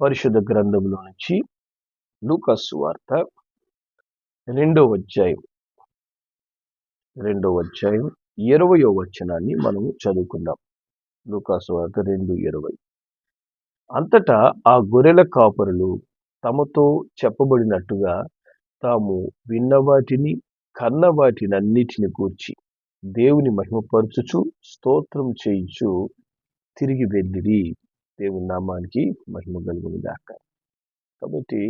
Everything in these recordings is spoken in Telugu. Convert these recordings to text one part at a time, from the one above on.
పరిశుద్ధ గ్రంథంలో నుంచి లూకస్సు వార్త రెండవ అధ్యాయం. రెండవ అధ్యాయం ఇరవయో వచనాన్ని మనం చదువుకుందాం. లూకాసు వార్త రెండు ఇరవై. అంతటా ఆ గొర్రెల కాపరులు తమతో చెప్పబడినట్టుగా తాము విన్న వాటిని కన్న వాటినన్నిటిని గూర్చి దేవుని మహిమపరచుచు స్తోత్రం చేయించు తిరిగి వెళ్ళిరి. దేవుని నామానికి మహిమ కలుగును కాబట్టి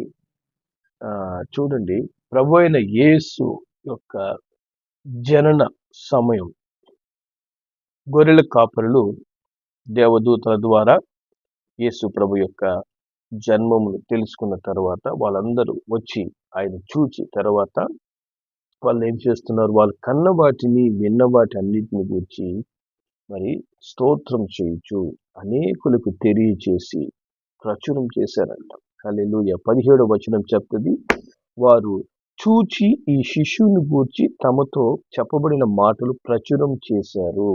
చూడండి ప్రభు అయిన యేసు యొక్క జనన సమయం. గొర్రెల కాపరులు దేవదూతల ద్వారా యేసు ప్రభు యొక్క జన్మమును తెలుసుకున్న తర్వాత వాళ్ళందరూ వచ్చి ఆయన చూచి తర్వాత వాళ్ళు ఏం చేస్తున్నారు? వాళ్ళు కన్న వాటిని విన్న వాటి అన్నిటిని గురించి మరి స్తోత్రం చేయించు అనేకులకు తెలియచేసి ప్రచురం చేశారంట. హల్లెలూయా. పదిహేడవ వచనం చెప్తుంది వారు చూచి ఈ శిష్యుని గూర్చి తమతో చెప్పబడిన మాటలు ప్రచురం చేశారు.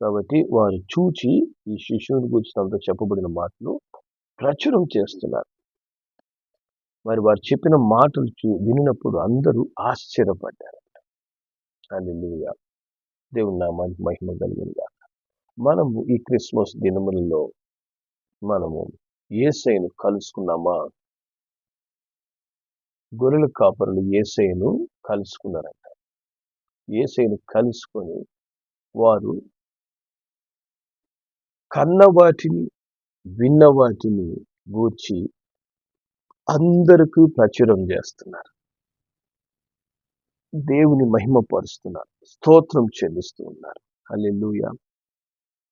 కాబట్టి వారు చూచి ఈ శిష్యుని గురించి తమతో చెప్పబడిన మాటలు ప్రచురం చేస్తున్నారు. మరి వారు చెప్పిన మాటలు వినినప్పుడు అందరూ ఆశ్చర్యపడ్డారు హల్లెలూయా. దేవుని నామానికి మహిమ కలిగిందా? మనము ఈ క్రిస్మస్ దినములలో మనము ఏసైను కలుసుకున్నామా? గొర్రెల కాపరులు ఏసైను కలుసుకున్నారంట. ఏసైను కలుసుకొని వారు కన్న వాటిని విన్న వాటిని గూర్చి అందరికీ ప్రచురం చేస్తున్నారు. దేవుని మహిమపరుస్తున్నారు స్తోత్రం చెల్లిస్తూ ఉన్నారు. అల్లెలుయ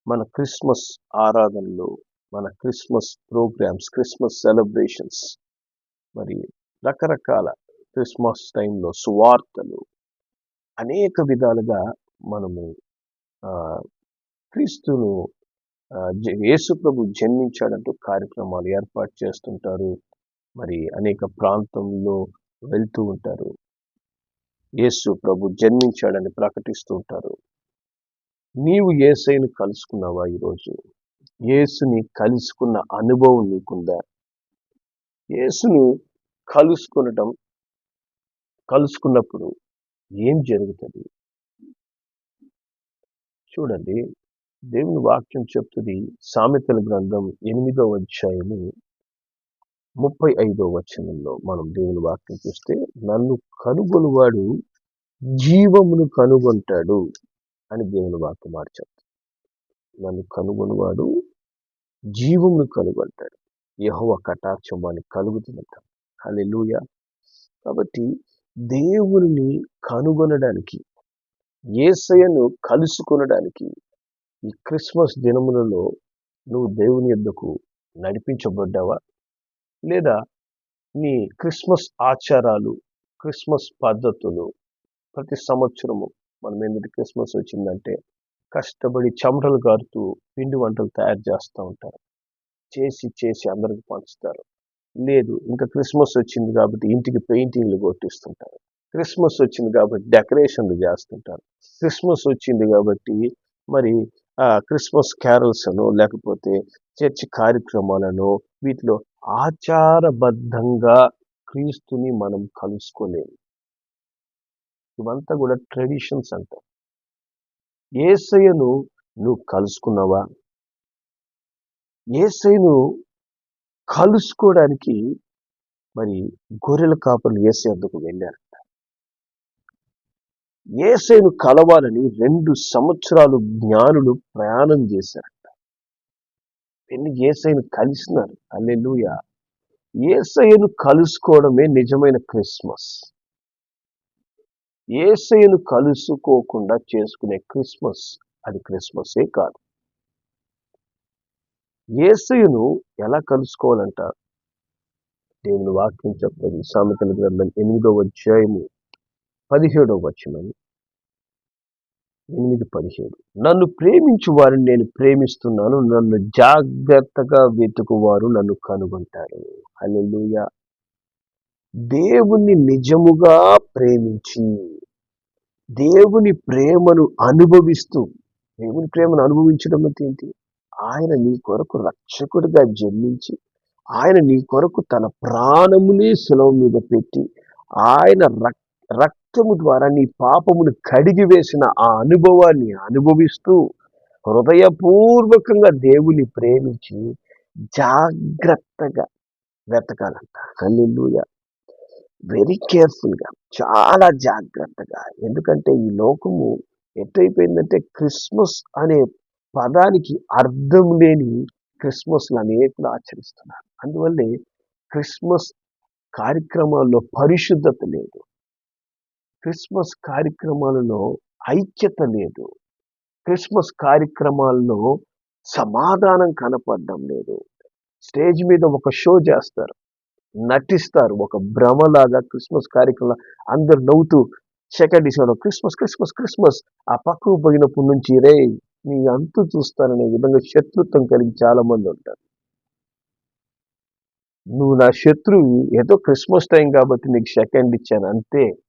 మన క్రిస్మస్ ఆరాధనలో మన క్రిస్మస్ ప్రోగ్రామ్స్ క్రిస్మస్ సెలబ్రేషన్స్ మరి రకరకాల క్రిస్మస్ టైంలో సువార్తలు అనేక విధాలుగా మనము క్రీస్తును యేసుప్రభు జ- జన్మించాడంటూ కార్యక్రమాలు ఏర్పాటు చేస్తుంటారు. మరి అనేక ప్రాంతంలో వెళ్తూ ఉంటారు. యేసు ప్రభు జన్మించాడని ప్రకటిస్తూ ఉంటారు. నీవు ఏసైను కలుసుకున్నావా ఈరోజు? యేసుని కలుసుకున్న అనుభవం నీకుందా? ఏసును కలుసుకునటం కలుసుకున్నప్పుడు ఏం జరుగుతుంది? చూడండి దేవుని వాక్యం చెప్తుంది సామెతల గ్రంథం ఎనిమిదవ అధ్యాయము ముప్పై ఐదో వచనంలో మనం దేవుని వాక్యం చూస్తే నన్ను కనుగొనువాడు జీవమును కనుగొంటాడు అని దేవుని వాక్యం మాట నన్ను కనుగొనువాడు జీవమును కనుగొంటాడు. యెహోవా కటాక్షం వాడిని కలుగుతుందంట హల్లెలూయా. కాబట్టి దేవుని కనుగొనడానికి ఏసయను కలుసుకొనడానికి ఈ క్రిస్మస్ దినములలో నువ్వు దేవుని యొద్దకు నడిపించబడ్డావా? లేదా నీ క్రిస్మస్ ఆచారాలు క్రిస్మస్ పద్ధతులు ప్రతి సంవత్సరము మనం ఎందుకు క్రిస్మస్ వచ్చిందంటే కష్టపడి చెమటలు కారుతూ పిండి వంటలు తయారు చేస్తూ ఉంటారు. చేసి చేసి అందరికి పంచుతారు. లేదు ఇంకా క్రిస్మస్ వచ్చింది కాబట్టి ఇంటికి పెయింటింగ్లు కొట్టిస్తుంటారు. క్రిస్మస్ వచ్చింది కాబట్టి డెకరేషన్లు చేస్తుంటారు. క్రిస్మస్ వచ్చింది కాబట్టి మరి ఆ క్రిస్మస్ క్యారల్స్ అను లేకపోతే చర్చి కార్యక్రమాలను వీటిలో ఆచారబద్ధంగా క్రీస్తుని మనం కలుసుకోలేము. ఇవంతా కూడా ట్రెడిషన్స్ అంటారు ఏసయ్యను నువ్వు కలుసుకున్నావా? ఏసయ్యను కలుసుకోవడానికి మరి గొర్రెల కాపలు ఏసై అందుకు వెళ్ళారంట. ఏసైను కలవాలని రెండు సంవత్సరాలు జ్ఞానులు ప్రయాణం చేశారు. వెళ్ళి ఏసైను కలిసినారు. అల్లెలుయ ఏసయ్యను కలుసుకోవడమే నిజమైన క్రిస్మస్. ఏసయ్యను కలుసుకోకుండా చేసుకునే క్రిస్మస్ అది క్రిస్మసే కాదు. ఏసయ్యను ఎలా కలుసుకోవాలంట? దేవుని వాక్యం చెప్తుంది. సామెతల గ్రంథం ఎనిమిదవ అధ్యాయము పదిహేడవ వచనం ఎనిమిది పదిహేడు. నన్ను ప్రేమించు వారిని నేను ప్రేమిస్తున్నాను నన్ను జాగ్రత్తగా వెతుకువారు నన్ను కనుగొంటారు. హల్లెలూయా. దేవుణ్ణి నిజముగా ప్రేమించి దేవుని ప్రేమను అనుభవిస్తూ దేవుని ప్రేమను అనుభవించడం అంటే ఏంటి? ఆయన నీ కొరకు రక్షకుడిగా జన్మించి ఆయన నీ కొరకు తన ప్రాణమునే సెలవు మీద పెట్టి ఆయన రక్ష రక్తము ద్వారా నీ పాపమును కడిగి వేసిన ఆ అనుభవాన్ని అనుభవిస్తూ హృదయపూర్వకంగా దేవుని ప్రేమించి జాగ్రత్తగా వెతకాలంట. హల్లుయ వెరీ కేర్ఫుల్గా చాలా జాగ్రత్తగా. ఎందుకంటే ఈ లోకము ఎట్టయిపోయిందంటే క్రిస్మస్ అనే పదానికి అర్థం లేని క్రిస్మస్లు అనేకులు ఆచరిస్తున్నారు. అందువల్లే క్రిస్మస్ కార్యక్రమాల్లో పరిశుద్ధత లేదు. క్రిస్మస్ కార్యక్రమాలలో ఐక్యత లేదు. క్రిస్మస్ కార్యక్రమాల్లో సమాధానం కనపడడం లేదు. స్టేజ్ మీద ఒక షో చేస్తారు. నటిస్తారు. ఒక భ్రమలాగా క్రిస్మస్ కార్యక్రమం అందరు నవ్వుతూ second December Christmas Christmas Christmas ఆ పక్కకు పోయినప్పటి నుంచి రే నీ అంతు చూస్తాననే విధంగా శత్రుత్వం కలిగి చాలా మంది ఉంటారు. నువ్వు నా శత్రువు. ఏదో క్రిస్మస్ టైం కాబట్టి నీకు సెకండ్ ఇచ్చాను. అంతే.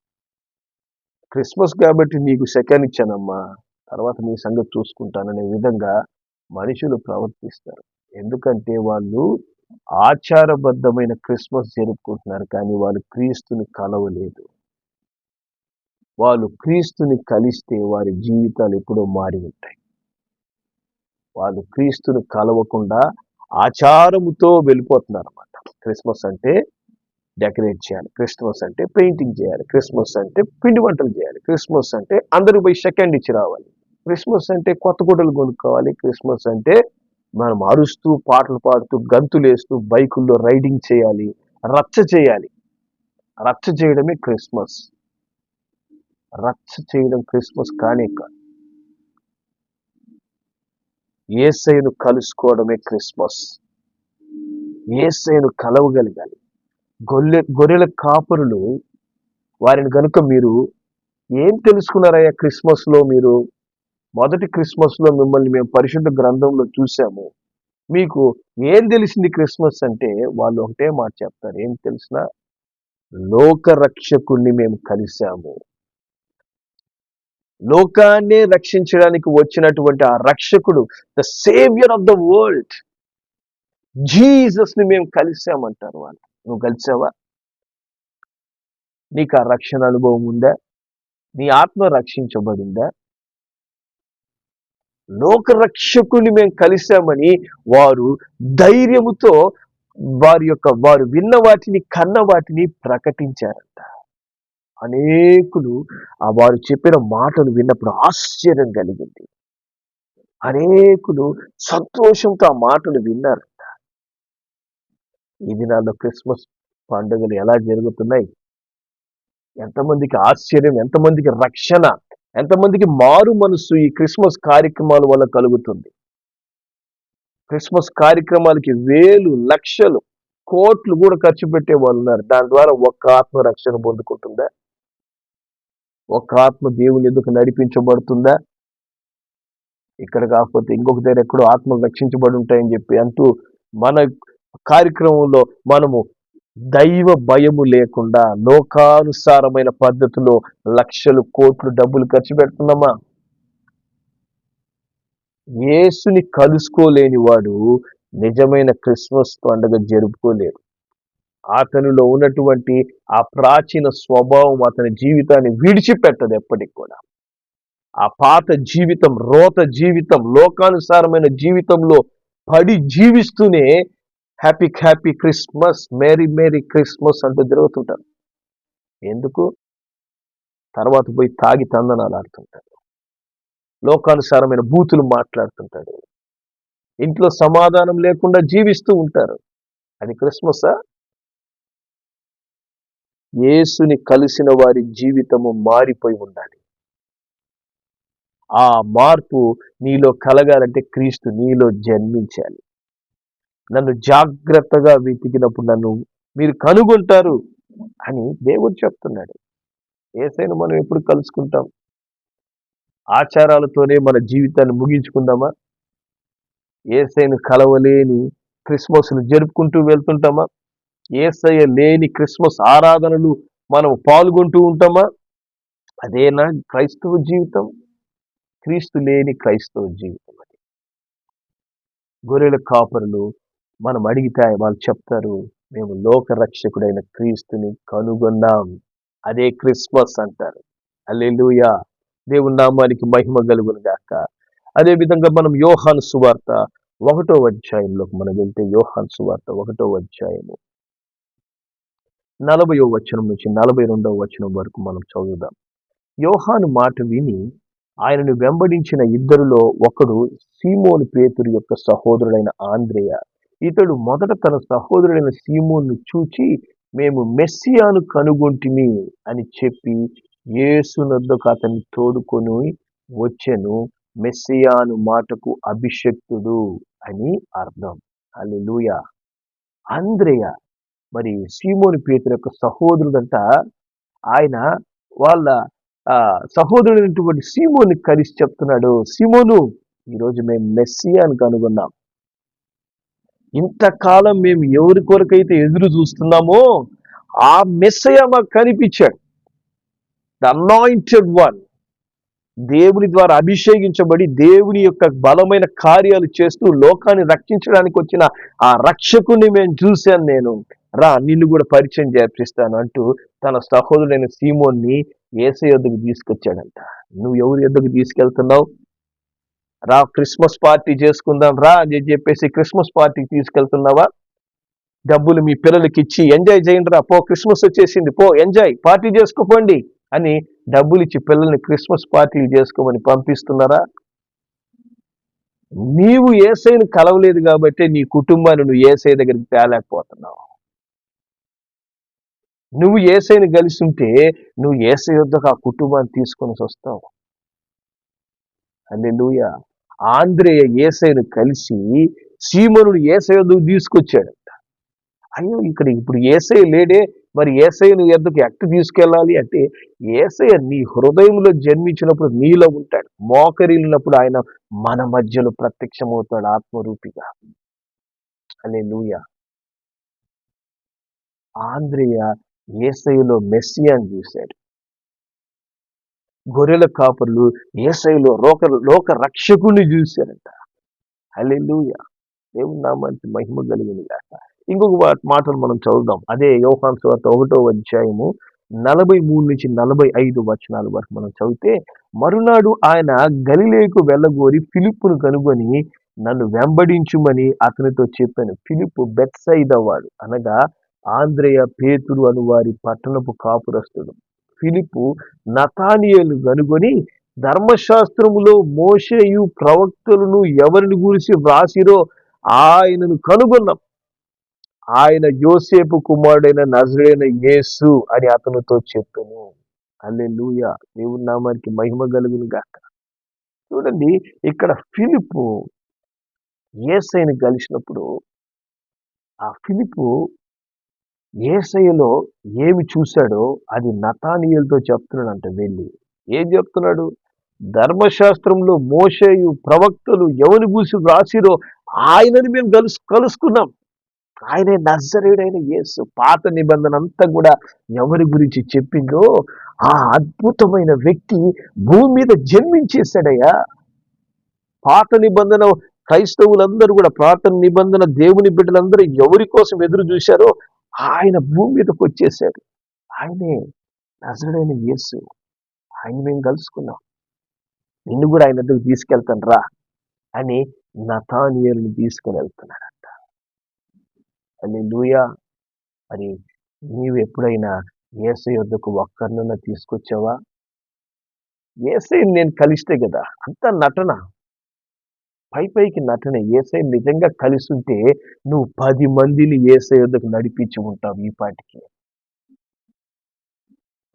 క్రిస్మస్ కాబట్టి నీకు సెకండ్ ఇచ్చానమ్మా తర్వాత నీ సంగతి చూసుకుంటాననే విధంగా మనుషులు ప్రవర్తిస్తారు. ఎందుకంటే వాళ్ళు ఆచారబద్ధమైన క్రిస్మస్ జరుపుకుంటున్నారు కానీ వాళ్ళు క్రీస్తుని కలవలేదు. వాళ్ళు క్రీస్తుని కలిస్తే వారి జీవితాలు ఎప్పుడో మారి ఉంటాయి. వాళ్ళు క్రీస్తుని కలవకుండా ఆచారముతో వెళ్ళిపోతున్నారు అన్నమాట క్రిస్మస్ అంటే డెకరేట్ చేయాలి. క్రిస్మస్ అంటే పెయింటింగ్ చేయాలి. క్రిస్మస్ అంటే పిండి వంటలు చేయాలి. క్రిస్మస్ అంటే అందరూ పోయి సెకండ్ ఇచ్చి రావాలి. క్రిస్మస్ అంటే కొత్త గుడ్డలు కొనుక్కోవాలి. క్రిస్మస్ అంటే మనం అరుస్తూ పాటలు పాడుతూ గంతులు వేస్తూ బైకుల్లో రైడింగ్ చేయాలి. రచ్చ చేయాలి. రచ్చ చేయడమే క్రిస్మస్. రచ్చ చేయడం క్రిస్మస్ కానే కాదు. ఏసైను కలుసుకోవడమే క్రిస్మస్. ఏసైను కలవగలగాలి. గొల్లె గొర్రెల కాపరులు వారిని కనుక మీరు ఏం తెలుసుకున్నారయ్యా క్రిస్మస్లో మీరు? మొదటి క్రిస్మస్లో మిమ్మల్ని మేము పరిశుద్ధ గ్రంథంలో చూసాము. మీకు ఏం తెలిసింది క్రిస్మస్ అంటే? వాళ్ళు ఒకటే మాట చెప్తారు. ఏం తెలిసిన? లోకరక్షకుణ్ణి మేము కలిశాము. లోకాన్ని రక్షించడానికి వచ్చినటువంటి ఆ రక్షకుడు the saviour of the world జీసస్ని మేము కలిసామంటారు వాళ్ళు. నువ్వు కలిసావా? నీకు ఆ రక్షణ అనుభవం ఉందా? నీ ఆత్మ రక్షించబడిందా? లోకరక్షకుని మేము కలిశామని వారు ధైర్యముతో వారి యొక్క వారు విన్న వాటిని కన్న వాటిని ప్రకటించారంట. అనేకులు ఆ వారు చెప్పిన మాటలు విన్నప్పుడు ఆశ్చర్యం కలిగింది. అనేకులు సంతోషంతో ఆ మాటలు విన్నారు. ఈ దినాల్లో క్రిస్మస్ పండుగలు ఎలా జరుగుతున్నాయి? ఎంతమందికి ఆశ్చర్యం ఎంతమందికి రక్షణ ఎంతమందికి మారు మనసు ఈ క్రిస్మస్ కార్యక్రమాల వల్ల కలుగుతుంది? క్రిస్మస్ కార్యక్రమాలకి వేలు లక్షలు కోట్లు కూడా ఖర్చు పెట్టే వాళ్ళు ఉన్నారు. దాని ద్వారా ఒక్క ఆత్మ రక్షణ పొందుకుంటుందా? ఒక్క ఆత్మ దేవుని ఎందుకు నడిపించబడుతుందా? ఇక్కడ కాకపోతే ఇంకొక దగ్గర ఎక్కడో ఆత్మలు రక్షించబడి ఉంటాయని చెప్పి అంటూ మన కార్యక్రమంలో మనము దైవ భయము లేకుండా లోకానుసారమైన పద్ధతిలో లక్షలు కోట్లు డబ్బులు ఖర్చు పెడుతున్నామా? యేసుని కలుసుకోలేని వాడు నిజమైన క్రిస్మస్ పండుగ జరుపుకోలేడు. అతనిలో ఉన్నటువంటి ఆ ప్రాచీన స్వభావం అతని జీవితాన్ని విడిచిపెట్టదు ఎప్పటికి కూడా. ఆ పాత జీవితం రోత జీవితం లోకానుసారమైన జీవితంలో పడి జీవిస్తూనే happy happy Christmas merry merry Christmas అంటూ తిరుగుతుంటారు. ఎందుకు? తర్వాత పోయి తాగి తందనాలు ఆడుతుంటాడు లోకానుసారమైన బూతులు మాట్లాడుతుంటాడు ఇంట్లో సమాధానం లేకుండా జీవిస్తూ ఉంటారు. అది క్రిస్మసా? యేసుని కలిసిన వారి జీవితము మారిపోయి ఉండాలి. ఆ మార్పు నీలో కలగాలంటే క్రీస్తు నీలో జన్మించాలి. నన్ను జాగ్రత్తగా వెతికినప్పుడు నన్ను మీరు కనుగొంటారు అని దేవుడు చెప్తున్నాడు. ఏసైనా మనం ఎప్పుడు కలుసుకుంటాం? ఆచారాలతోనే మన జీవితాన్ని ముగించుకుందామా? ఏసైను కలవలేని క్రిస్మస్ను జరుపుకుంటూ వెళ్తుంటామా? ఏసయ్య లేని క్రిస్మస్ ఆరాధనలు మనం పాల్గొంటూ ఉంటామా? అదేనా క్రైస్తవ జీవితం? క్రీస్తు లేని క్రైస్తవ జీవితం అది. గొర్రెల కాపరులు మనం అడిగితే వాళ్ళు చెప్తారు మేము లోక రక్షకుడైన క్రీస్తుని కనుగొన్నాం. అదే క్రిస్మస్ అంటారు. అల్లెలుయా దేవుని నామానికి మహిమ కలుగును గాక. అదే విధంగా మనం యోహాన్ సువార్త ఒకటో అధ్యాయంలోకి మనం వెళ్తే యోహాను సువార్త ఒకటో అధ్యాయము. నలభయో వచనం నుంచి నలభై రెండవ వచనం వరకు మనం చదువుదాం. యోహాను మాట విని ఆయనను వెంబడించిన ఇద్దరిలో ఒకడు సీమోను పేతురు యొక్క సహోదరుడైన ఆంద్రేయ. ఇతడు మొదట తన సహోదరుడైన సీమోన్ను చూచి మేము మెస్సియాను కనుగొంటిమి అని చెప్పి యేసునొద్దకు అతన్ని తోడుకొని వచ్చెను. మెస్సియాను మాటకు అభిషక్తుడు అని అర్థం. అల్లెలూయ ఆంద్రేయ! మరి సీమోని పేతురు యొక్క సహోదరుడంట ఆయన వాళ్ళ సహోదరుడైనటువంటి సీమోని కలిసి చెప్తున్నాడు. సీమోను ఈరోజు మేము మెస్సియాను కనుగొన్నాం. ఇంతకాలం మేము ఎవరి కొరకైతే ఎదురు చూస్తున్నామో ఆ మెస్సయ మాకు కనిపించాడు. ద అనాయింటెడ్ వన్ దేవుని ద్వారా అభిషేకించబడి దేవుని యొక్క బలమైన కార్యాలు చేస్తూ లోకాన్ని రక్షించడానికి వచ్చిన ఆ రక్షకుని మేము చూశాను నేను. రా నిన్ను కూడా పరిచయం చేపిస్తాను అంటూ తన సహోదరుడైన సీమోన్ని ఏసై వద్దకు తీసుకొచ్చాడంట. నువ్వు ఎవరి యొద్దకు తీసుకెళ్తున్నావు? రా క్రిస్మస్ పార్టీ చేసుకుందాం రా అని చెప్పేసి క్రిస్మస్ పార్టీకి తీసుకెళ్తున్నావా? డబ్బులు మీ పిల్లలకి ఇచ్చి ఎంజాయ్ చేయండి రా పో క్రిస్మస్ వచ్చేసింది పో ఎంజాయ్ పార్టీ చేసుకోపోండి అని డబ్బులు ఇచ్చి పిల్లల్ని క్రిస్మస్ పార్టీలు చేసుకోమని పంపిస్తున్నారా? నీవు ఏసైను కలవలేదు కాబట్టి నీ కుటుంబాన్ని నువ్వు ఏసై దగ్గరికి తేలేకపోతున్నావు. నువ్వు ఏసైని కలిసి ఉంటే నువ్వు ఏసై వద్దకు ఆ కుటుంబాన్ని తీసుకొని వస్తావు. అల్లెలుయ ఆంధ్రేయ ఏసైను కలిసి సీమనుడు ఏసై వద్దకు తీసుకొచ్చాడంట. అయ్యో ఇక్కడ ఇప్పుడు ఏసై లేడే మరి ఏసైను ఎందుకు ఎట్టు తీసుకెళ్ళాలి అంటే ఏసయ్య నీ హృదయంలో జన్మించినప్పుడు నీలో ఉంటాడు మోకరిల్లినప్పుడు ఆయన మన మధ్యలో ప్రత్యక్షమవుతాడు ఆత్మరూపిగా. అనే లూయ ఆంధ్రేయ ఏసైలో మెస్సియాని చూశాడు. గొర్రెల కాపర్లు ఏసైలో లోక లోక రక్షకుని చూశారంట. అలే దేవుని నామానికి మహిమ కలిగింది కాక ఇంకొక మాటలు మనం చదువుదాం. అదే యోహాన్ స్వార్త ఒకటో అధ్యాయము నలభై మూడు నుంచి నలభై ఐదు వచనాల వరకు మనం చదివితే మరునాడు ఆయన గలిలేకు వెళ్ళగోరి ఫిలిప్పును కనుగొని నన్ను వెంబడించుమని అతనితో చెప్పాను. ఫిలిప్పు బెట్సైదవాడు అనగా ఆంధ్రేయ పేతురు అను వారి పట్టణపు కాపురస్తుడు. ఫిలిపు నతానియలు కనుగొని ధర్మశాస్త్రములో మోషేయు ప్రవక్తలను ఎవరిని గురించి వ్రాసిరో ఆయనను కనుగొన్నాం. ఆయన యోసేపు కుమారుడైన నజరుడైన యేసు అని అతనితో చెప్పాను. అల్లెలూయ దేవుని నామానికి మహిమ కలుగును గాక. చూడండి ఇక్కడ ఫిలిపు ఏసైని కలిసినప్పుడు ఆ ఫిలిపు ఏసైలో ఏమి చూశాడో అది నతానియలతో చెప్తున్నాడంట వెళ్ళి. ఏం చెప్తున్నాడు? ధర్మశాస్త్రంలో మోసేయు ప్రవక్తలు ఎవరి గురించి రాసిరో ఆయనని మేము కలుసు కలుసుకున్నాం. ఆయనే నజరేడైన యేసు. పాత నిబంధన అంతా కూడా ఎవరి గురించి చెప్పిందో ఆ అద్భుతమైన వ్యక్తి భూమి మీద జన్మించేశాడయ్యా. పాత నిబంధన క్రైస్తవులందరూ కూడా పాత నిబంధన దేవుని బిడ్డలందరూ ఎవరి కోసం ఎదురు చూశారో ఆయన భూమి మీదకి వచ్చేసాడు. ఆయనే నజరుడైన యేసు. ఆయన మేము కలుసుకున్నాం. నిన్ను కూడా ఆయన దగ్గర తీసుకెళ్తాను రా అని నతానియల్ని తీసుకుని వెళ్తున్నాడంట. అని లూయా మరి నీవు ఎప్పుడైనా ఏసై వద్దకు ఒక్కరినన్నా తీసుకొచ్చావా? ఏసై నేను కలిస్తే కదా అంత నటన. పై పైకి నటన ఏసై నిజంగా కలిసి ఉంటే నువ్వు పది మందిని ఏసై యుద్ధకు నడిపించి ఉంటావు ఈ పాటికి.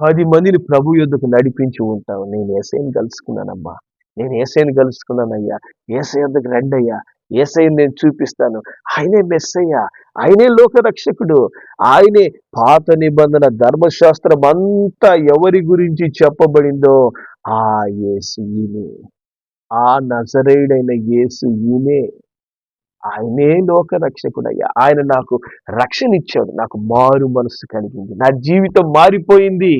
పది మందిని ప్రభు యొద్దకు నడిపించి ఉంటావు. నేను ఏసైని కలుసుకున్నానమ్మా. నేను ఏసైని కలుసుకున్నానయ్యా. ఏసై యుద్ధకు రండి అయ్యా ఏసైని నేను చూపిస్తాను. ఆయనే మెస్సయ్యా. ఆయనే లోకరక్షకుడు. ఆయనే పాత నిబంధన ధర్మశాస్త్రం అంతా ఎవరి గురించి చెప్పబడిందో ఆ ఏసీని ఆ నజరేయుడైన యేసు ఈయనే ఆయనే లోక రక్షకుడయ్యా ఆయన నాకు రక్షణ ఇచ్చాడు నాకు మారు మనసు కలిగింది. నా జీవితం మారిపోయింది.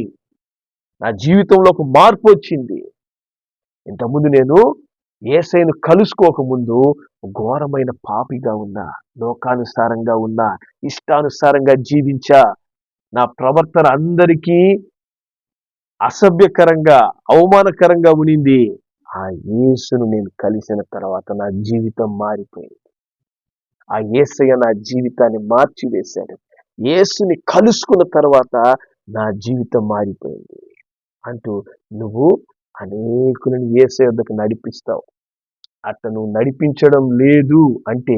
నా జీవితంలో ఒక మార్పు వచ్చింది. ఇంతకుముందు నేను ఏసైను కలుసుకోకముందు ఘోరమైన పాపిగా ఉన్నా లోకానుసారంగా ఉన్నా ఇష్టానుసారంగా జీవించా. నా ప్రవర్తన అందరికీ అసభ్యకరంగా అవమానకరంగా ఉనింది. ఆ యేసును నేను కలిసిన తర్వాత నా జీవితం మారిపోయింది. ఆ ఏసయ్య నా జీవితాన్ని మార్చివేశాడు. యేసుని కలుసుకున్న తర్వాత నా జీవితం మారిపోయింది. అంటూ నువ్వు అనేకులను యేసయ్య వద్దకు నడిపిస్తావు. అట్ట నువ్వు నడిపించడం లేదు అంటే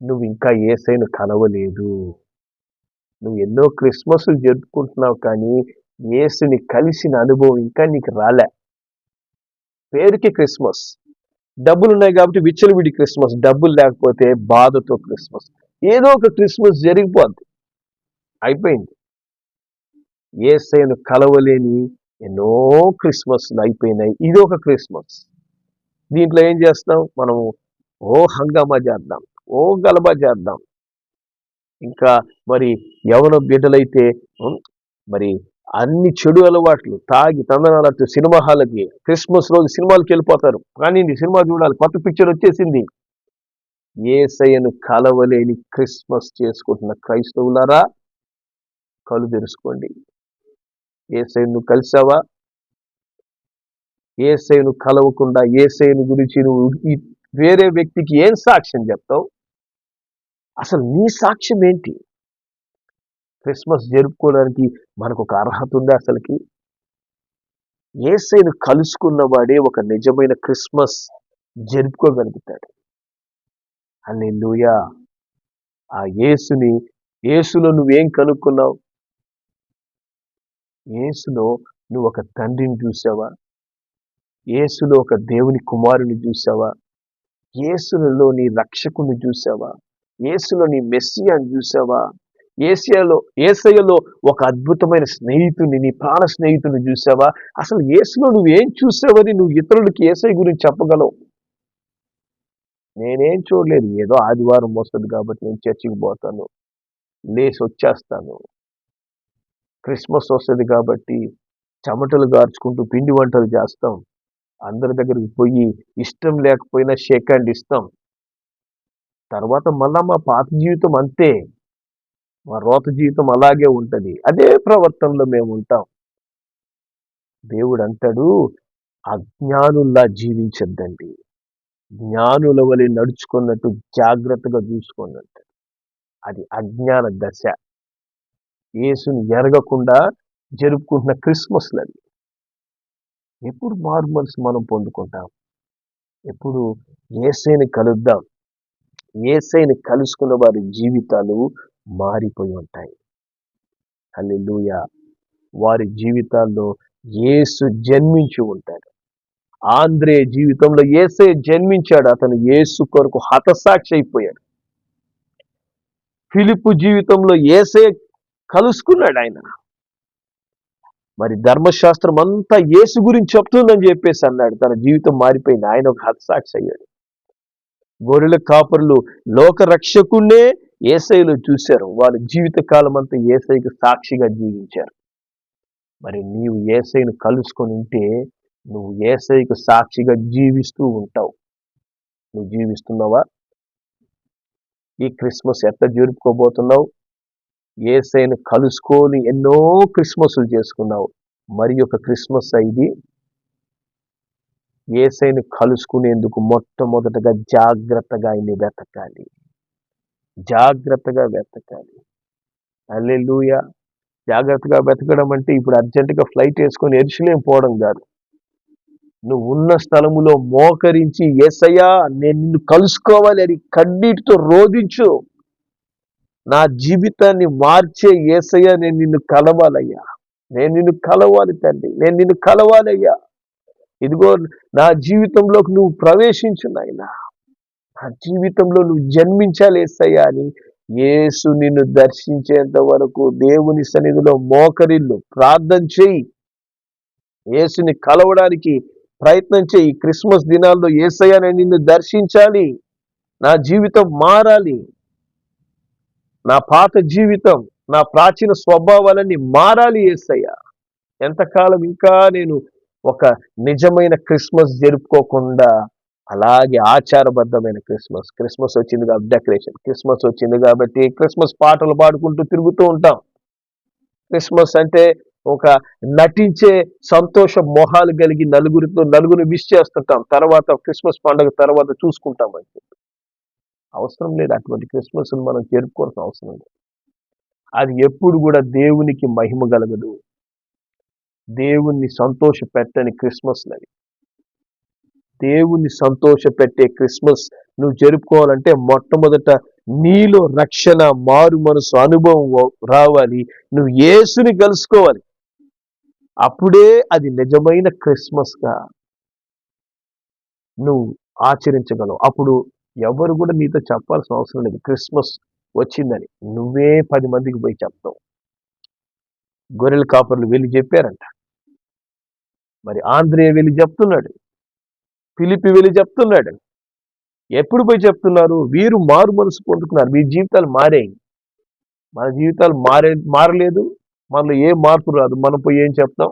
నువ్వు ఇంకా ఏసైను కలవలేదు. నువ్వు ఎన్నో క్రిస్మస్లు జరుపుకుంటున్నావు కానీ యేసుని కలిసిన అనుభవం ఇంకా నీకు రాలే. పేరుకి క్రిస్మస్. డబ్బులు ఉన్నాయి కాబట్టి విచ్చలవిడి క్రిస్మస్ డబ్బులు లేకపోతే బాధతో క్రిస్మస్. ఏదో ఒక క్రిస్మస్ జరిగిపోద్ది. అయిపోయింది. ఏసైను కలవలేని ఎన్నో క్రిస్మస్లు అయిపోయినాయి. ఇది ఒక క్రిస్మస్. దీంట్లో ఏం చేస్తాం? మనము ఓ హంగామా చేద్దాం. ఓ గలబా చేద్దాం. ఇంకా మరి యవన బిడ్డలైతే మరి అన్ని చెడు అలవాట్లు తాగి తందనాలతో సినిమా హాల్కి క్రిస్మస్ రోజు సినిమాలకు వెళ్ళిపోతారు. కానీ సినిమా చూడాలి. కొత్త పిక్చర్ వచ్చేసింది. ఏసయ్యను కలవలేని క్రిస్మస్ చేసుకుంటున్న క్రైస్తవులారా కలు తెరుచుకోండి. ఏసయ్యను కలిసావా? ఏసైను కలవకుండా ఏసైను గురించి నువ్వు వేరే వ్యక్తికి ఏం సాక్ష్యం చెప్తావు? అసలు నీ సాక్ష్యం ఏంటి? క్రిస్మస్ జరుపుకోవడానికి మనకు ఒక అర్హత ఉందా అసలుకి. ఏసైను కలుసుకున్న వాడే ఒక నిజమైన క్రిస్మస్ జరుపుకోగలుగుతాడు. అల్లెలుయా ఆ యేసుని యేసులో నువ్వేం కనుక్కున్నావు? యేసులో నువ్వు ఒక తండ్రిని చూసావా? యేసులో ఒక దేవుని కుమారుని చూసావా? యేసులలో నీ రక్షకుని చూసావా? యేసులో నీ మెస్సియాన్ని చూసావా? ఏసియాలో ఏసయలో ఒక అద్భుతమైన స్నేహితుని నీ ప్రాణ స్నేహితుని చూసావా? అసలు ఏసులో నువ్వేం చూసావని నువ్వు ఇతరులకి ఏసై గురించి చెప్పగలవు? నేనేం చూడలేదు. ఏదో ఆదివారం వస్తుంది కాబట్టి నేను చర్చికి పోతాను. లేసి వచ్చేస్తాను. క్రిస్మస్ వస్తుంది కాబట్టి చెమటలు గార్చుకుంటూ పిండి వంటలు చేస్తాం. అందరి దగ్గరికి పోయి ఇష్టం లేకపోయినా షేక్ హ్యాండ్ ఇస్తాం. తర్వాత మళ్ళా మా పాత జీవితం అంతే. మా రోత జీవితం అలాగే ఉంటుంది. అదే ప్రవర్తనలో మేము ఉంటాం. దేవుడు అంటాడు అజ్ఞానుల్లా జీవించద్దండి. జ్ఞానుల వలె నడుచుకున్నట్టు జాగ్రత్తగా చూసుకున్నట్టు అది అజ్ఞాన దశ. యేసుని ఎరగకుండా జరుపుకుంటున్న క్రిస్మస్లు అవి ఎప్పుడు మార్మల్స్ మనం పొందుకుంటాం? ఎప్పుడు ఏసైని కలుద్దాం? ఏసైని కలుసుకున్న వారి జీవితాలు మారిపోయి ఉంటాయి. హల్లెలూయా. వారి జీవితాల్లో యేసు జన్మించి ఉంటాడు. ఆంధ్రే జీవితంలో ఏసే జన్మించాడు. అతను యేసు కొరకు హతసాక్షి అయిపోయాడు. ఫిలిప్పు జీవితంలో ఏసే కలుసుకున్నాడు ఆయన. మరి ధర్మశాస్త్రం అంతా యేసు గురించి చెప్తుందని చెప్పేసి అన్నాడు. తన జీవితం మారిపోయింది. ఆయన ఒక హతసాక్షి అయ్యాడు. గొర్రెల కాపరులు లోక రక్షకుణ్ణే ఏసైలో చూశారు. వాళ్ళ జీవితకాలం అంతా ఏసైకి సాక్షిగా జీవించారు. మరి నీవు ఏసైను కలుసుకొని ఉంటే నువ్వు ఏసైకి సాక్షిగా జీవిస్తూ ఉంటావు. నువ్వు జీవిస్తున్నావా? ఈ క్రిస్మస్ ఎట్లా జరుపుకోబోతున్నావు? ఏసైను కలుసుకొని ఎన్నో క్రిస్మస్లు చేసుకున్నావు. మరి ఒక క్రిస్మస్ ఇది ఏసైను కలుసుకునేందుకు మొట్టమొదటగా జాగ్రత్తగా ఆయన్ని వెతకాలి. జాగ్రత్తగా వెతకాలి. అల్లెలుయ జాగ్రత్తగా వెతకడం అంటే ఇప్పుడు అర్జెంటుగా ఫ్లైట్ వేసుకొని ఎరుసలేం పోవడం కాదు. నువ్వు ఉన్న స్థలములో మోకరించి ఏసయ్యా నేను నిన్ను కలుసుకోవాలి అని కన్నీటితో రోధించు. నా జీవితాన్ని మార్చే ఏసయ్యా నేను నిన్ను కలవాలయ్యా. నేను నిన్ను కలవాలి తండ్రి నేను నిన్ను కలవాలయ్యా. ఇదిగో నా జీవితంలోకి నువ్వు ప్రవేశించు నాయనా. నా జీవితంలో నువ్వు జన్మించాలేసయ్యా అని యేసు నిన్ను దర్శించేంత వరకు దేవుని సన్నిధిలో మోకరిల్లు ప్రార్థన చేయి. యేసుని కలవడానికి ప్రయత్నం చేయి. క్రిస్మస్ దినాల్లో ఏసయ్యా నేను నిన్ను దర్శించాలి. నా జీవితం మారాలి. నా పాత జీవితం నా ప్రాచీన స్వభావాలన్నీ మారాలి ఏసయ్యా. ఎంతకాలం ఇంకా నేను ఒక నిజమైన క్రిస్మస్ జరుపుకోకుండా అలాగే ఆచారబద్ధమైన క్రిస్మస్. క్రిస్మస్ వచ్చింది కాబట్టి డెకరేషన్. క్రిస్మస్ వచ్చింది కాబట్టి క్రిస్మస్ పాటలు పాడుకుంటూ తిరుగుతూ ఉంటాం. క్రిస్మస్ అంటే ఒక నటించే సంతోష మొహాలు కలిగి నలుగురితో నలుగురిని మిస్ చేస్తుంటాం. తర్వాత క్రిస్మస్ పండుగ తర్వాత చూసుకుంటాం అని చెప్పి అవసరం లేదు. అటువంటి క్రిస్మస్ని మనం జరుపుకోవాల్సిన అవసరం లేదు. అది ఎప్పుడు కూడా దేవునికి మహిమ కలగదు. దేవుణ్ణి సంతోష పెట్టని క్రిస్మస్ అవి దేవుని సంతోషపెట్టే క్రిస్మస్ నువ్వు జరుపుకోవాలంటే మొట్టమొదట నీలో రక్షణ మారు మనసు అనుభవం రావాలి. నువ్వు యేసుని కలుసుకోవాలి. అప్పుడే అది నిజమైన క్రిస్మస్గా నువ్వు ఆచరించగలవు. అప్పుడు ఎవరు కూడా నీతో చెప్పాల్సిన అవసరం లేదు. క్రిస్మస్ వచ్చిందని. నువ్వే పది మందికి పోయి చెప్తావు. గొర్రెల కాపర్లు వెళ్ళి చెప్పారంట. మరి ఆంధ్రేయ వెళ్ళి చెప్తున్నాడు. పిలిపి వెళ్ళి చెప్తున్నాడు. ఎప్పుడు పోయి చెప్తున్నారు? వీరు మారు మనసు పొందుకున్నారు. మీ జీవితాలు మారాయి. మన జీవితాలు మారే మారలేదు. మనలో ఏ మార్పు రాదు. మనం పోయి ఏం చెప్తాం?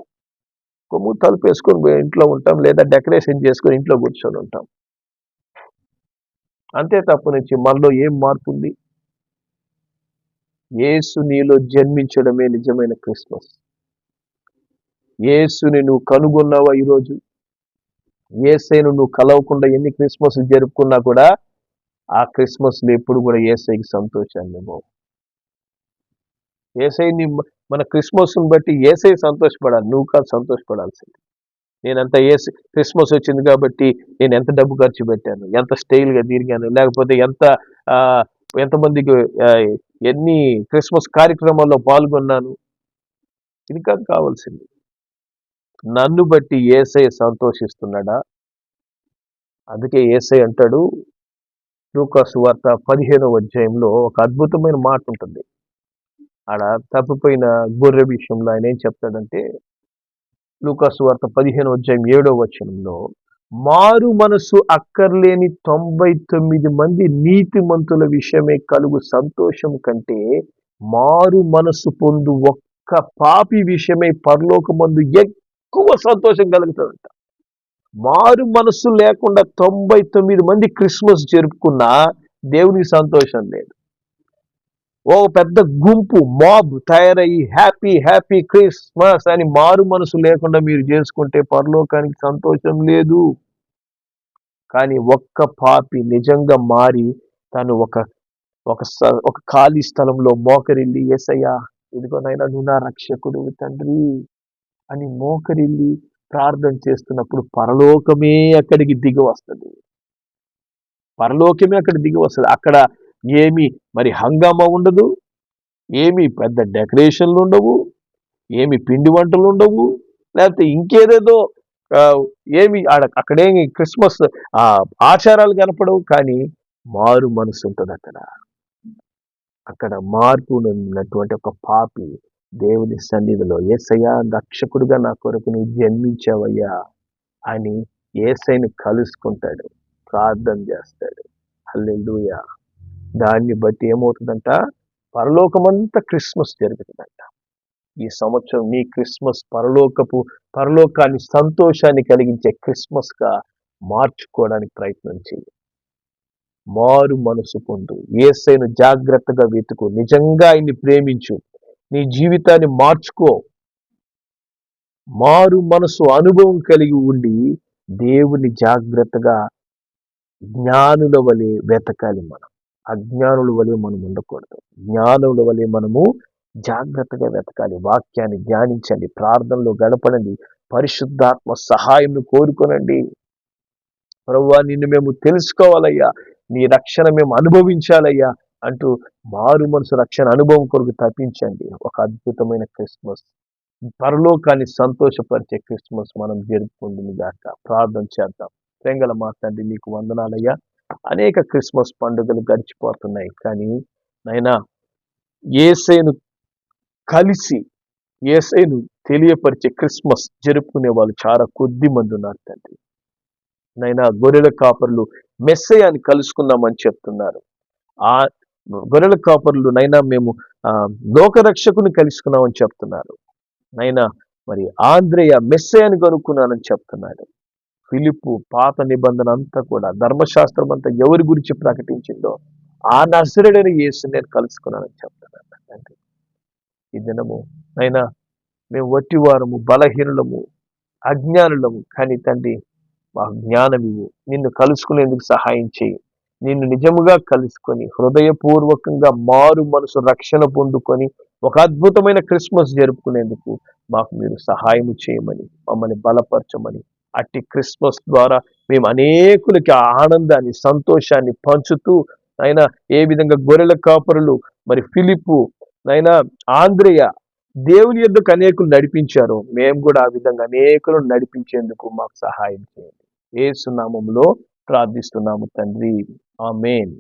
కొమ్ము తలుపు వేసుకొని ఇంట్లో ఉంటాం లేదా డెకరేషన్ చేసుకొని ఇంట్లో కూర్చొని ఉంటాం. అంతే తప్ప నుంచి మనలో ఏం మార్పు ఉంది? ఏసు నీలో జన్మించడమే నిజమైన క్రిస్మస్. ఏసుని నువ్వు కనుగొన్నావా ఈరోజు? ఏసైను నువ్వు కలవకుండా ఎన్ని క్రిస్మస్ జరుపుకున్నా కూడా ఆ క్రిస్మస్లు ఎప్పుడు కూడా ఏసైకి సంతోషాన్ని ఇవ్వవు. ఏసైని మన క్రిస్మస్ని బట్టి ఏసై సంతోషపడాలి నువ్వు కాదు సంతోషపడాల్సింది. నేనంత ఏసై క్రిస్మస్ వచ్చింది కాబట్టి నేను ఎంత డబ్బు ఖర్చు పెట్టాను ఎంత స్టైల్గా తిరిగాను లేకపోతే ఎంత ఎంతమందికి ఎన్ని క్రిస్మస్ కార్యక్రమాల్లో పాల్గొన్నాను. ఇది కాదు కావాల్సింది. నన్ను బట్టి ఏసై సంతోషిస్తున్నాడా? అందుకే ఏసై అంటాడు లూకాసు వార్త పదిహేనవ అధ్యాయంలో ఒక అద్భుతమైన మాట ఉంటుంది. ఆడ తప్పిపోయిన గొర్రె విషయంలో ఆయన ఏం చెప్తాడంటే లూకాసు వార్త పదిహేనవ అధ్యాయం ఏడవ వచనంలో మారు మనసు అక్కర్లేని తొంభై తొమ్మిది మంది నీతిమంతుల విషయమే కలుగు సంతోషం కంటే మారు మనసు పొందు ఒక్క పాపి విషయమై పరలోకమందు ఎక్కువ సంతోషం కలుగుతుందంట మారు మనసు లేకుండా తొంభై తొమ్మిది మంది క్రిస్మస్ జరుపుకున్నా దేవునికి సంతోషం లేదు. ఓ పెద్ద గుంపు మాబ్ తయారయ్యి హ్యాపీ హ్యాపీ క్రిస్మస్ అని మారు మనసు లేకుండా మీరు చేసుకుంటే పరలోకానికి సంతోషం లేదు. కానీ ఒక్క పాపి నిజంగా మారి తను ఒక ఒక స- ఒక ఖాళీ స్థలంలో మోకరిల్లి ఎసయ్యా ఇదిగోనైనా నువ్వు నా రక్షకుడు తండ్రి. అని మోకరిల్లి ప్రార్థన చేస్తున్నప్పుడు పరలోకమే అక్కడికి దిగి వస్తుంది. పరలోకమే అక్కడ దిగి వస్తుంది. అక్కడ ఏమి మరి హంగామా ఉండదు. ఏమి పెద్ద డెకరేషన్లు ఉండవు. ఏమి పిండి వంటలు ఉండవు. లేకపోతే ఇంకేదేదో ఏమి ఆడ అక్కడేమి క్రిస్మస్ ఆ ఆచారాలు కనపడవు. కానీ మారు మనసు ఉంటుంది అక్కడ అక్కడ మార్పు ఉన్నటువంటి ఒక పాపి దేవుని సన్నిధిలో. ఏసయ్యా రక్షకుడుగా నా కొరకు నువ్వు జన్మించావయ్యా అని ఏసైని కలుసుకుంటాడు ప్రార్థన చేస్తాడు. అల్లెలుయా దాన్ని బట్టి ఏమవుతుందంట? పరలోకమంతా క్రిస్మస్ జరుగుతుందంట. ఈ సంవత్సరం నీ క్రిస్మస్ పరలోకపు పరలోకాన్ని సంతోషాన్ని కలిగించే క్రిస్మస్గా మార్చుకోవడానికి ప్రయత్నం చేయి మారు మనసు పొందు. ఏసైను జాగ్రత్తగా వెతుకు. నిజంగా ఆయన్ని ప్రేమించు. నీ జీవితాన్ని మార్చుకో. మారు మనసు అనుభవం కలిగి ఉండి దేవుని జాగ్రత్తగా జ్ఞానుల వలె వెతకాలి మనం. అజ్ఞానుల వలె మనం ఉండకూడదు. జ్ఞానుల వలె మనము జాగ్రత్తగా వెతకాలి. వాక్యాన్ని ధ్యానించండి. ప్రార్థనలో గడపడండి. పరిశుద్ధాత్మ సహాయంను కోరుకోనండి. ప్రభువా నిన్ను మేము తెలుసుకోవాలయ్యా. నీ రక్షణ మేము అనుభవించాలయ్యా. అంటూ మారు మనసు రక్షణ అనుభవం కొరకు తప్పించండి. ఒక అద్భుతమైన క్రిస్మస్. పరలోకాన్ని సంతోషపరిచే క్రిస్మస్ మనం జరుపుకుంటుంది దాకా ప్రార్థన చేద్దాం. ప్రేంగల మాట్లాడి నీకు వందనాలయ్యా. అనేక క్రిస్మస్ పండుగలు గడిచిపోతున్నాయి. కానీ నైనా ఏసైను కలిసి ఏసైను తెలియపరిచే క్రిస్మస్ జరుపుకునే వాళ్ళు చాలా కొద్ది మంది ఉన్నారు తండ్రి. నైనా గొర్రెల కాపర్లు మెస్సయాన్ని కలుసుకున్నామని చెప్తున్నారు. ఆ గొర్రెల కాపర్లు నైనా మేము లోకరక్షకుని కలుసుకున్నామని చెప్తున్నారు. నైనా మరి ఆంధ్రేయ మెస్సయాన్ని కనుక్కున్నానని చెప్తున్నాడు. ఫిలిప్పు పాత నిబంధన అంతా కూడా ధర్మశాస్త్రం అంతా ఎవరి గురించి ప్రకటించిందో ఆ నజరుడైన యేసు నేను కలుసుకున్నానని చెప్తున్నాను తండ్రి ఈ దినము అయినా మేము వట్టివారము బలహీనులము అజ్ఞానులము కానీ తండ్రి మా జ్ఞానం ఇవ్వు నిన్ను కలుసుకునేందుకు సహాయం చేయి. నిన్ను నిజముగా కలుసుకొని హృదయపూర్వకంగా మారు మనసు రక్షణ పొందుకొని ఒక అద్భుతమైన క్రిస్మస్ జరుపుకునేందుకు మాకు మీరు సహాయం చేయమని మమ్మల్ని బలపరచమని అట్టి క్రిస్మస్ ద్వారా మేము అనేకులకి ఆనందాన్ని సంతోషాన్ని పంచుతూ ఆయన ఏ విధంగా గొర్రెల కాపరులు మరి ఫిలిపు నైనా ఆంధ్రయ దేవుని యొద్దకు అనేకులు నడిపించారు మేము కూడా ఆ విధంగా అనేకులను నడిపించేందుకు మాకు సహాయం చేయండి. ఏ సునామంలో ప్రార్థిస్తున్నాము తండ్రి. ఆమెన్.